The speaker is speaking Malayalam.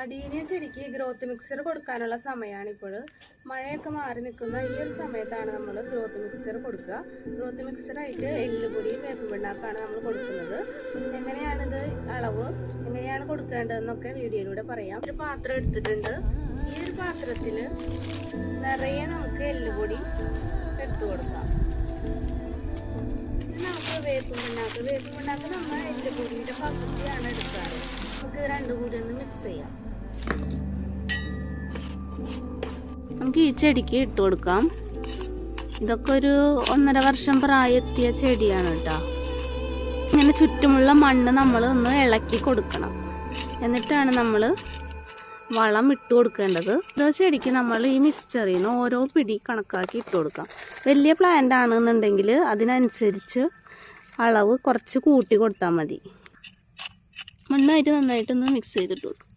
അടീനിയ ചെടിക്ക് ഗ്രോത്ത് മിക്സർ കൊടുക്കാനുള്ള സമയമാണ് ഇപ്പോൾ മഴയൊക്കെ മാറി നിൽക്കുന്ന ഈ ഒരു സമയത്താണ് നമ്മൾ ഗ്രോത്ത് മിക്സർ കൊടുക്കുക. ഗ്രോത്ത് മിക്സറായിട്ട് എല്ലുപൊടി വേപ്പ് പിണ്ണാക്കാണ് നമ്മൾ കൊടുക്കുന്നത്. എങ്ങനെയാണിത് അളവ്? എങ്ങനെയാണ് കൊടുക്കേണ്ടതെന്നൊക്കെ വീഡിയോയിലൂടെ പറയാം. ഒരു പാത്രം എടുത്തിട്ടുണ്ട്. ഈ ഒരു പാത്രത്തിൽ നിറയെ നമുക്ക് എല്ലുപൊടി എടുത്തു കൊടുക്കാം. ഇത് നമുക്ക് വേപ്പ് പിണ്ണാക്ക്. വേപ്പ് പിണ്ണാക്ക് നമ്മൾ എല്ലുപൊടിയുടെ എടുക്കാറ് നമുക്ക് ഇത് രണ്ടും കൂടി ഒന്ന് മിക്സ് ചെയ്യാം. നമുക്ക് ഈ ചെടിക്ക് ഇട്ട് കൊടുക്കാം. ഇതൊക്കെ ഒരു ഒന്നര വർഷം പ്രായത്തിയ ചെടിയാണ് കേട്ടോ. ഇങ്ങനെ ചുറ്റുമുള്ള മണ്ണ് നമ്മൾ ഒന്ന് ഇളക്കി കൊടുക്കണം. എന്നിട്ടാണ് നമ്മൾ വളം ഇട്ട് കൊടുക്കേണ്ടത്. ഓരോ ചെടിക്ക് നമ്മൾ ഈ മിക്സ്ചറിൽ നിന്ന് ഓരോ പിടി കണക്കാക്കി ഇട്ട് കൊടുക്കാം. വലിയ പ്ലാന്റ് ആണെന്നുണ്ടെങ്കിൽ അതിനനുസരിച്ച് അളവ് കുറച്ച് കൂട്ടി കൊടുത്താൽ മതി. മണ്ണായിട്ട് നന്നായിട്ടൊന്ന് മിക്സ് ചെയ്തിട്ട് കൊടുക്കും.